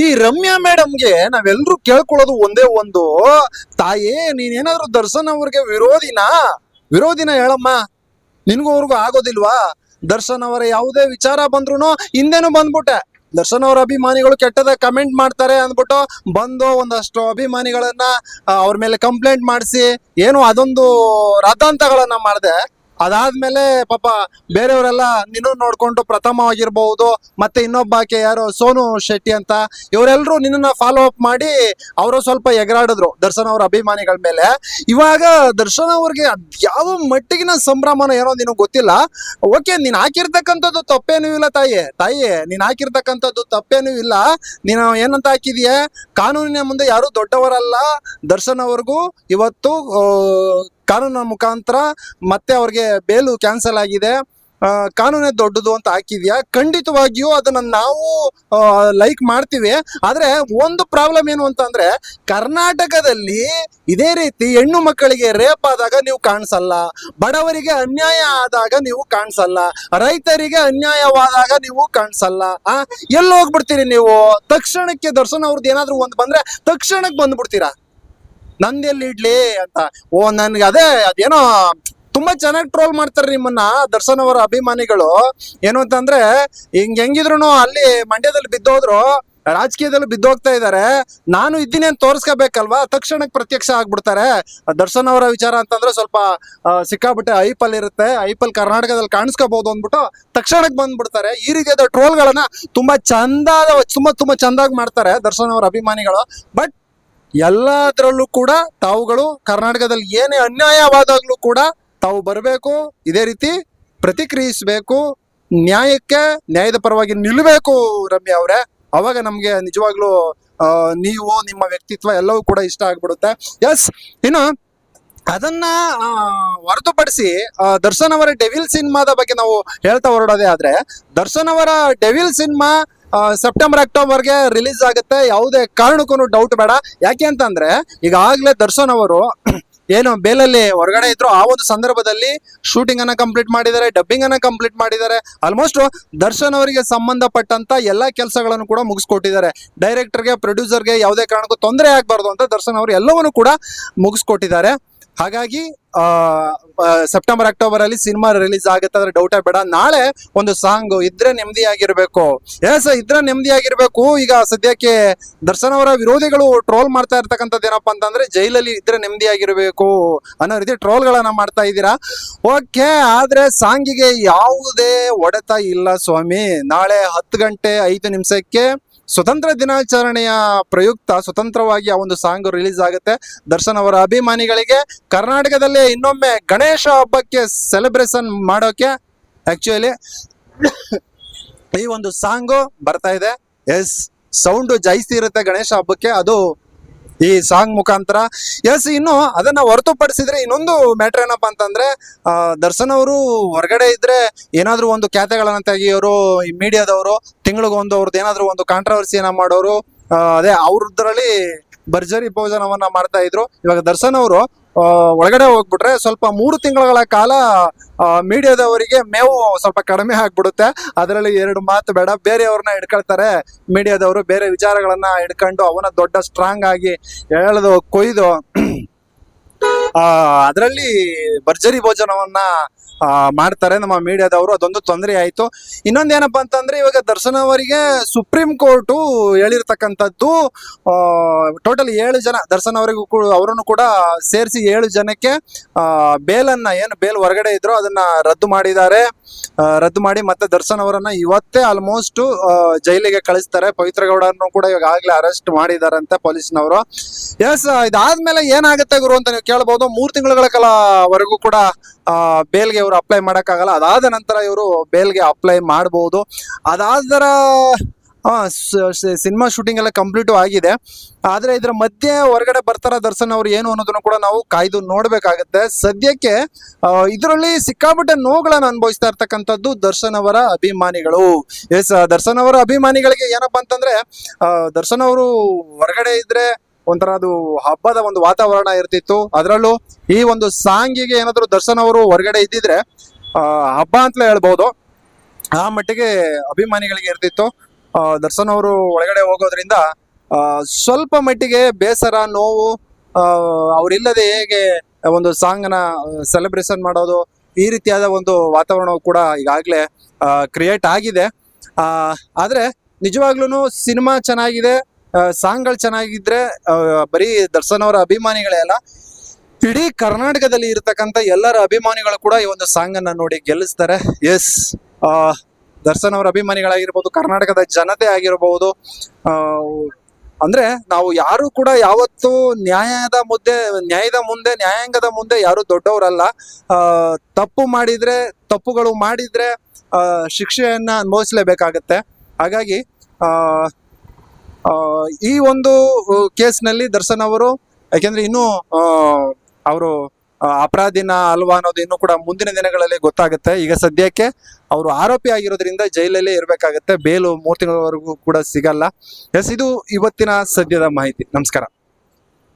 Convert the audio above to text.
ಈ ರಮ್ಯಾ ಮೇಡಮ್ಗೆ ನಾವೆಲ್ಲರೂ ಕೇಳ್ಕೊಳ್ಳೋದು ಒಂದೇ ಒಂದು, ತಾಯಿ, ನೀನೇನಾದ್ರೂ ದರ್ಶನ್ ಅವ್ರಿಗೆ ವಿರೋಧಿನ? ವಿರೋಧಿನ ಹೇಳಮ್ಮ, ನಿನ್ಗೂ ಅವ್ರಿಗೂ ಆಗೋದಿಲ್ವಾ? ದರ್ಶನ್ ಅವರ ಯಾವುದೇ ವಿಚಾರ ಬಂದ್ರು ಹಿಂದೆನೂ ಬಂದ್ಬಿಟ್ಟೆ. ದರ್ಶನ್ ಅವರ ಅಭಿಮಾನಿಗಳು ಕೆಟ್ಟದ ಕಮೆಂಟ್ ಮಾಡ್ತಾರೆ ಅಂದ್ಬಿಟ್ಟು ಬಂದು ಒಂದಷ್ಟು ಅಭಿಮಾನಿಗಳನ್ನ ಅವ್ರ ಮೇಲೆ ಕಂಪ್ಲೇಂಟ್ ಮಾಡಿಸಿ, ಏನು ಅದೊಂದು ರದ್ದಾಂತಗಳನ್ನ ಮಾಡಿದೆ. ಅದಾದ್ಮೇಲೆ ಪಾಪ ಬೇರೆಯವರೆಲ್ಲ ನಿನ್ನ ನೋಡ್ಕೊಂಡು ಪ್ರಥಮವಾಗಿರ್ಬಹುದು ಮತ್ತೆ ಇನ್ನೊಬ್ಬ ಆಕೆ ಯಾರು ಸೋನು ಶೆಟ್ಟಿ ಅಂತ ಇವರೆಲ್ಲರೂ ನಿನ್ನ ಫಾಲೋ ಅಪ್ ಮಾಡಿ ಅವರು ಸ್ವಲ್ಪ ಎಗರಾಡಿದ್ರು ದರ್ಶನ್ ಅವ್ರ ಅಭಿಮಾನಿಗಳ ಮೇಲೆ. ಇವಾಗ ದರ್ಶನ್ ಅವ್ರಿಗೆ ಯಾವ ಮಟ್ಟಿಗಿನ ಸಂಭ್ರಮನ ಏನೋ ನಿನಗೆ ಗೊತ್ತಿಲ್ಲ. ಓಕೆ ನೀನ್ ಹಾಕಿರ್ತಕ್ಕಂಥದ್ದು ತಪ್ಪೇನೂ ಇಲ್ಲ ತಾಯಿ. ತಾಯಿ, ನೀನ್ ಹಾಕಿರ್ತಕ್ಕಂಥದ್ದು ತಪ್ಪೇನೂ ಇಲ್ಲ. ನೀನು ಏನಂತ ಹಾಕಿದೀಯ? ಕಾನೂನಿನ ಮುಂದೆ ಯಾರು ದೊಡ್ಡವರಲ್ಲ ದರ್ಶನ್ ಅವ್ರಿಗೂ. ಇವತ್ತು ಕಾನೂನಿನ ಮುಖಾಂತರ ಮತ್ತೆ ಅವ್ರಿಗೆ ಬೇಲು ಕ್ಯಾನ್ಸಲ್ ಆಗಿದೆ. ಕಾನೂನೇ ದೊಡ್ಡದು ಅಂತ ಹಾಕಿದ್ಯಾ? ಖಂಡಿತವಾಗಿಯೂ ಅದನ್ನ ನಾವು ಲೈಕ್ ಮಾಡ್ತೀವಿ. ಆದ್ರೆ ಒಂದು ಪ್ರಾಬ್ಲಮ್ ಏನು ಅಂತಂದ್ರೆ, ಕರ್ನಾಟಕದಲ್ಲಿ ಇದೇ ರೀತಿ ಹೆಣ್ಣು ಮಕ್ಕಳಿಗೆ ರೇಪ್ ಆದಾಗ ನೀವು ಕಾಣಿಸಲ್ಲ, ಬಡವರಿಗೆ ಅನ್ಯಾಯ ಆದಾಗ ನೀವು ಕಾಣಿಸಲ್ಲ, ರೈತರಿಗೆ ಅನ್ಯಾಯವಾದಾಗ ನೀವು ಕಾಣಿಸಲ್ಲ, ಆ? ಎಲ್ಲಿ ಹೋಗ್ಬಿಡ್ತೀರಿ ನೀವು? ತಕ್ಷಣಕ್ಕೆ ದರ್ಶನ ಅವ್ರದ್ದು ಏನಾದ್ರು ಒಂದು ಬಂದ್ರೆ ತಕ್ಷಣಕ್ಕೆ ಬಂದ್ಬಿಡ್ತೀರಾ? ನಂದೆಲ್ಲಿ ಇಡ್ಲಿ ಅಂತ. ಓ, ನನ್ಗೆ ಅದೇ, ಅದೇನೋ ತುಂಬಾ ಚೆನ್ನಾಗಿ ಟ್ರೋಲ್ ಮಾಡ್ತಾರೆ ನಿಮ್ಮನ್ನ, ದರ್ಶನ್ ಅವರ ಅಭಿಮಾನಿಗಳು. ಏನು ಅಂತಂದ್ರೆ, ಹಿಂಗ್ ಹೆಂಗಿದ್ರು ಅಲ್ಲಿ ಮಂಡ್ಯದಲ್ಲಿ ಬಿದ್ದೋದ್ರು, ರಾಜಕೀಯದಲ್ಲಿ ಬಿದ್ದೋಗ್ತಾ ಇದ್ದಾರೆ ನಾನು ಇದ್ದೀನಿ ಅಂತ ತೋರಿಸ್ಕೋಬೇಕಲ್ವಾ? ತಕ್ಷಣಕ್ಕೆ ಪ್ರತ್ಯಕ್ಷ ಆಗ್ಬಿಡ್ತಾರೆ. ದರ್ಶನ್ ಅವರ ವಿಚಾರ ಅಂತಂದ್ರೆ ಸ್ವಲ್ಪ ಸಿಕ್ಕಾಬಿಟ್ಟೆ ಐಪಲ್ ಇರುತ್ತೆ. ಐಪಲ್ ಕರ್ನಾಟಕದಲ್ಲಿ ಕಾಣಿಸ್ಕೋಬಹುದು ಅಂದ್ಬಿಟ್ಟು ತಕ್ಷಣಕ್ಕೆ ಬಂದ್ಬಿಡ್ತಾರೆ. ಈ ರೀತಿಯಾದ ಟ್ರೋಲ್ಗಳನ್ನ ತುಂಬಾ ಚಂದ ತುಂಬಾ ತುಂಬಾ ಚಂದಾಗಿ ಮಾಡ್ತಾರೆ ದರ್ಶನ್ ಅವರ ಅಭಿಮಾನಿಗಳು. ಬಟ್ ಎಲ್ಲದರಲ್ಲೂ ಕೂಡ ತಾವುಗಳು ಕರ್ನಾಟಕದಲ್ಲಿ ಏನೇ ಅನ್ಯಾಯವಾದಾಗಲೂ ಕೂಡ ತಾವು ಬರಬೇಕು, ಇದೇ ರೀತಿ ಪ್ರತಿಕ್ರಿಯಿಸಬೇಕು, ನ್ಯಾಯಕ್ಕೆ, ನ್ಯಾಯದ ಪರವಾಗಿ ನಿಲ್ಲಬೇಕು ರಮ್ಯ ಅವರೇ. ಅವಾಗ ನಮಗೆ ನಿಜವಾಗ್ಲೂ ನೀವು, ನಿಮ್ಮ ವ್ಯಕ್ತಿತ್ವ ಎಲ್ಲವೂ ಕೂಡ ಇಷ್ಟ ಆಗ್ಬಿಡುತ್ತೆ. ಎಸ್ ಇನ್ನು ಅದನ್ನ ಹೊರತುಪಡಿಸಿ ದರ್ಶನ್ ಅವರ ಡೆವಿಲ್ ಸಿನಿಮಾದ ಬಗ್ಗೆ ನಾವು ಹೇಳ್ತಾ ಹೊರಡೋದೇ ಆದ್ರೆ, ದರ್ಶನ್ ಅವರ ಡೆವಿಲ್ ಸಿನಿಮಾ ಸೆಪ್ಟೆಂಬರ್ ಅಕ್ಟೋಬರ್ಗೆ ರಿಲೀಸ್ ಆಗುತ್ತೆ. ಯಾವುದೇ ಕಾರಣಕ್ಕೂ ಡೌಟ್ ಬೇಡ. ಯಾಕೆ ಅಂತಂದ್ರೆ, ಈಗಾಗಲೇ ದರ್ಶನ್ ಅವರು ಏನು ಬೇಲಲ್ಲಿ ಹೊರಗಡೆ ಇದ್ರು, ಆ ಒಂದು ಸಂದರ್ಭದಲ್ಲಿ ಶೂಟಿಂಗ್ ಅನ್ನ ಕಂಪ್ಲೀಟ್ ಮಾಡಿದ್ದಾರೆ ಡಬ್ಬಿಂಗ್ ಅನ್ನ ಕಂಪ್ಲೀಟ್ ಮಾಡಿದ್ದಾರೆ. ಆಲ್ಮೋಸ್ಟ್ ದರ್ಶನ್ ಅವರಿಗೆ ಸಂಬಂಧಪಟ್ಟಂತ ಎಲ್ಲಾ ಕೆಲಸಗಳನ್ನು ಕೂಡ ಮುಗಿಸ್ಕೊಟ್ಟಿದ್ದಾರೆ. ಡೈರೆಕ್ಟರ್ಗೆ ಪ್ರೊಡ್ಯೂಸರ್ಗೆ ಯಾವುದೇ ಕಾರಣಕ್ಕೂ ತೊಂದರೆ ಆಗಬಾರ್ದು ಅಂತ ದರ್ಶನ್ ಅವರು ಎಲ್ಲವನ್ನು ಕೂಡ ಮುಗಿಸ್ಕೊಟ್ಟಿದ್ದಾರೆ. ಹಾಗಾಗಿ ಸೆಪ್ಟೆಂಬರ್ ಅಕ್ಟೋಬರ್ ಅಲ್ಲಿ ಸಿನಿಮಾ ರಿಲೀಸ್ ಆಗುತ್ತೆ ಅಂದ್ರೆ ಡೌಟೇ ಬೇಡ. ನಾಳೆ ಒಂದು ಸಾಂಗ್ ಇದ್ರೆ ನೆಮ್ಮದಿಯಾಗಿರ್ಬೇಕು. ಎಸ್ ಇದ್ರೆ ನೆಮ್ಮದಿಯಾಗಿರ್ಬೇಕು. ಈಗ ಸದ್ಯಕ್ಕೆ ದರ್ಶನ್ ಅವರ ವಿರೋಧಿಗಳು ಟ್ರೋಲ್ ಮಾಡ್ತಾ ಇರ್ತಕ್ಕಂಥದ್ದು ಏನಪ್ಪಾ ಅಂತಂದ್ರೆ ಜೈಲಲ್ಲಿ ಇದ್ರೆ ನೆಮ್ಮದಿಯಾಗಿರ್ಬೇಕು ಅನ್ನೋ ರೀತಿ ಟ್ರೋಲ್ಗಳನ್ನ ಮಾಡ್ತಾ ಇದ್ದೀರಾ? ಓಕೆ ಆದ್ರೆ ಸಾಂಗಿಗೆ ಯಾವುದೇ ಒಡೆತ ಇಲ್ಲ ಸ್ವಾಮಿ. ನಾಳೆ ಹತ್ತು ಗಂಟೆ ಐದು ನಿಮಿಷಕ್ಕೆ ಸ್ವತಂತ್ರ ದಿನಾಚರಣೆಯ ಪ್ರಯುಕ್ತ, ಸ್ವತಂತ್ರವಾಗಿ ಆ ಒಂದು ಸಾಂಗ್ ರಿಲೀಸ್ ಆಗುತ್ತೆ. ದರ್ಶನ್ ಅವರ ಅಭಿಮಾನಿಗಳಿಗೆ ಕರ್ನಾಟಕದಲ್ಲಿ ಇನ್ನೊಮ್ಮೆ ಗಣೇಶ ಹಬ್ಬಕ್ಕೆ ಸೆಲೆಬ್ರೇಷನ್ ಮಾಡೋಕೆ ಆಕ್ಚುಲಿ ಈ ಒಂದು ಸಾಂಗು ಬರ್ತಾ ಇದೆ. ಎಸ್ ಸೌಂಡ್ ಜಾಸ್ತಿ ಇರುತ್ತೆ ಗಣೇಶ ಹಬ್ಬಕ್ಕೆ. ಅದು ಈ ಸಾಂಗ್ ಮುಖಾಂತರ. ಎಸ್ ಇನ್ನು ಅದನ್ನ ಹೊರತುಪಡಿಸಿದ್ರೆ ಇನ್ನೊಂದು ಮ್ಯಾಟರ್ ಏನಪ್ಪ ಅಂತಂದ್ರೆ ದರ್ಶನ್ ಅವರು ಹೊರಗಡೆ ಇದ್ರೆ ಏನಾದ್ರೂ ಒಂದು ಖ್ಯಾತೆಗಳನ್ನ ತೆಗಿಯೋರು ಈ ಮೀಡಿಯಾದವರು ತಿಂಗಳಿಗೊಂದು ಅವ್ರದ್ದು ಏನಾದ್ರೂ ಒಂದು ಕಾಂಟ್ರವರ್ಸಿಯನ್ನ ಮಾಡೋರು ಆ, ಅದೇ ಅವ್ರದ್ರಲ್ಲಿ ಭರ್ಜರಿ ಭೋಜನವನ್ನ ಮಾಡ್ತಾ ಇದ್ರು. ಇವಾಗ ದರ್ಶನ್ ಅವರು ಒಳಗಡೆ ಹೋಗ್ಬಿಟ್ರೆ ಸ್ವಲ್ಪ ಮೂರು ತಿಂಗಳ ಕಾಲ ಮೀಡಿಯಾದವರಿಗೆ ಮೇವು ಸ್ವಲ್ಪ ಕಡಿಮೆ ಆಗ್ಬಿಡುತ್ತೆ. ಅದರಲ್ಲಿ ಎರಡು ಮಾತು ಬೇಡ. ಬೇರೆಯವ್ರನ್ನ ಹಿಡ್ಕೊಳ್ತಾರೆ. ಮೀಡಿಯಾದವರು ಬೇರೆ ವಿಚಾರಗಳನ್ನ ಹಿಡ್ಕೊಂಡು ಅವನ ದೊಡ್ಡ ಸ್ಟ್ರಾಂಗ್ ಆಗಿ ಎಳೆದು ಕೊಯ್ದು, ಆ, ಅದರಲ್ಲಿ ಭರ್ಜರಿ ಭೋಜನವನ್ನ ಮಾಡ್ತಾರೆ. ನಮ್ಮ ಮೀಡಿಯಾದವರು ಅದೊಂದು ತೊಂದರೆ ಆಯ್ತು. ಇನ್ನೊಂದೇನಪ್ಪ ಅಂತಂದ್ರೆ ಇವಾಗ ದರ್ಶನ್ ಅವರಿಗೆ ಸುಪ್ರೀಂ ಕೋರ್ಟು ಹೇಳಿರ್ತಕ್ಕಂಥದ್ದು ಟೋಟಲ್ ಏಳು ಜನ ದರ್ಶನ್ ಅವರಿಗೂ ಅವರನ್ನು ಕೂಡ ಸೇರಿಸಿ ಏಳು ಜನಕ್ಕೆ ಆ, ಬೇಲನ್ನ ಏನು ಬೇಲ್ ಹೊರಗಡೆ ಇದ್ರು ಅದನ್ನ ರದ್ದು ಮಾಡಿದ್ದಾರೆ. ಆ, ರದ್ದು ಮಾಡಿ ಮತ್ತೆ ದರ್ಶನ್ ಅವರನ್ನ ಇವತ್ತೇ ಆಲ್ಮೋಸ್ಟ್ ಜೈಲಿಗೆ ಕಳಿಸ್ತಾರೆ. ಪವಿತ್ರ ಗೌಡರನ್ನು ಕೂಡ ಇವಾಗ ಆಗ್ಲೇ ಅರೆಸ್ಟ್ ಮಾಡಿದಾರಂತೆ ಪೊಲೀಸ್ನವರು. ಎಸ್ ಇದಾದ್ಮೇಲೆ ಏನಾಗುತ್ತೆ ಗುರು ಅಂತ ನೀವು ಕೇಳಬಹುದು ಮೂರು ತಿಂಗಳ ಕಾಲವರೆಗೂ ಕೂಡ ಬೇಲ್ಗೆ ಇವರು ಅಪ್ಲೈ ಮಾಡೋಕ್ಕಾಗಲ್ಲ. ಅದಾದ ನಂತರ ಇವರು ಬೇಲ್ಗೆ ಅಪ್ಲೈ ಮಾಡಬಹುದು ಅದಾದರ ಸಿನಿಮಾ ಶೂಟಿಂಗ್ ಎಲ್ಲ ಕಂಪ್ಲೀಟು ಆಗಿದೆ. ಆದ್ರೆ ಇದರ ಮಧ್ಯೆ ಹೊರಗಡೆ ಬರ್ತಾರ ದರ್ಶನ್ ಅವ್ರು ಏನು ಅನ್ನೋದನ್ನು ಕೂಡ ನಾವು ಕಾಯ್ದು ನೋಡಬೇಕಾಗತ್ತೆ. ಸದ್ಯಕ್ಕೆ ಇದರಲ್ಲಿ ಸಿಕ್ಕಾಪಟ್ಟೆ ನೋವುಗಳನ್ನ ಅನುಭವಿಸ್ತಾ ಇರ್ತಕ್ಕಂಥದ್ದು ದರ್ಶನ್ ಅವರ ಅಭಿಮಾನಿಗಳು. ಎಸ್ ದರ್ಶನ್ ಅವರ ಅಭಿಮಾನಿಗಳಿಗೆ ಏನಪ್ಪಾ ಅಂತಂದ್ರೆ ದರ್ಶನ್ ಅವರು ಹೊರಗಡೆ ಇದ್ರೆ ಒಂಥರ ಅದು ಹಬ್ಬದ ಒಂದು ವಾತಾವರಣ ಇರ್ತಿತ್ತು. ಅದರಲ್ಲೂ ಈ ಒಂದು ಸಾಂಗಿಗೆ ಏನಾದರೂ ದರ್ಶನ್ ಅವರು ಹೊರಗಡೆ ಇದ್ದಿದ್ರೆ ಹಬ್ಬ ಅಂತಲೇ ಹೇಳ್ಬೋದು. ಆ ಮಟ್ಟಿಗೆ ಅಭಿಮಾನಿಗಳಿಗೆ ಇರ್ತಿತ್ತು. ದರ್ಶನ್ ಅವರು ಒಳಗಡೆ ಹೋಗೋದ್ರಿಂದ ಸ್ವಲ್ಪ ಮಟ್ಟಿಗೆ ಬೇಸರ, ನೋವು ಅವರಿಲ್ಲದೆ ಹೇಗೆ ಒಂದು ಸಾಂಗ್ನ ಸೆಲೆಬ್ರೇಷನ್ ಮಾಡೋದು, ಈ ರೀತಿಯಾದ ಒಂದು ವಾತಾವರಣವು ಕೂಡ ಈಗಾಗಲೇ ಕ್ರಿಯೇಟ್ ಆಗಿದೆ. ಆದರೆ ನಿಜವಾಗ್ಲೂ ಸಿನಿಮಾ ಚೆನ್ನಾಗಿದೆ ಸಾಂಗ್ಗಳು ಚೆನ್ನಾಗಿದ್ರೆ ಬರೀ ದರ್ಶನ್ ಅವರ ಅಭಿಮಾನಿಗಳೇ ಅಲ್ಲ, ಇಡೀ ಕರ್ನಾಟಕದಲ್ಲಿ ಇರತಕ್ಕಂತ ಎಲ್ಲರ ಅಭಿಮಾನಿಗಳು ಕೂಡ ಈ ಒಂದು ಸಾಂಗನ್ನು ನೋಡಿ ಗೆಲ್ಲಿಸ್ತಾರೆ. ಎಸ್ ದರ್ಶನ್ ಅವರ ಅಭಿಮಾನಿಗಳಾಗಿರ್ಬೋದು, ಕರ್ನಾಟಕದ ಜನತೆ ಆಗಿರಬಹುದು ಅಂದ್ರೆ ನಾವು ಯಾರು ಕೂಡ ಯಾವತ್ತು ನ್ಯಾಯದ ಮುದ್ದೆ, ನ್ಯಾಯದ ಮುಂದೆ, ನ್ಯಾಯಾಂಗದ ಮುಂದೆ ಯಾರು ದೊಡ್ಡವರಲ್ಲ. ತಪ್ಪು ಮಾಡಿದ್ರೆ, ತಪ್ಪುಗಳು ಮಾಡಿದ್ರೆ ಶಿಕ್ಷೆಯನ್ನ ಅನುಭವಿಸಲೇಬೇಕಾಗತ್ತೆ. ಹಾಗಾಗಿ ಈ ಒಂದು ಕೇಸ್ನಲ್ಲಿ ದರ್ಶನ್ ಅವರು, ಯಾಕೆಂದ್ರೆ ಇನ್ನೂ ಅವರು ಅಪರಾಧಿನ ಅಲ್ವಾ ಅನ್ನೋದು ಇನ್ನೂ ಕೂಡ ಮುಂದಿನ ದಿನಗಳಲ್ಲಿ ಗೊತ್ತಾಗುತ್ತೆ. ಈಗ ಸದ್ಯಕ್ಕೆ ಅವರು ಆರೋಪಿ ಆಗಿರೋದ್ರಿಂದ ಜೈಲಲ್ಲೇ ಇರಬೇಕಾಗತ್ತೆ. ಬೇಲು ಮೂರು ತಿಂಗಳವರೆಗೂ ಕೂಡ ಸಿಗಲ್ಲ. ಎಸ್, ಇದು ಇವತ್ತಿನ ಸದ್ಯದ ಮಾಹಿತಿ. ನಮಸ್ಕಾರ.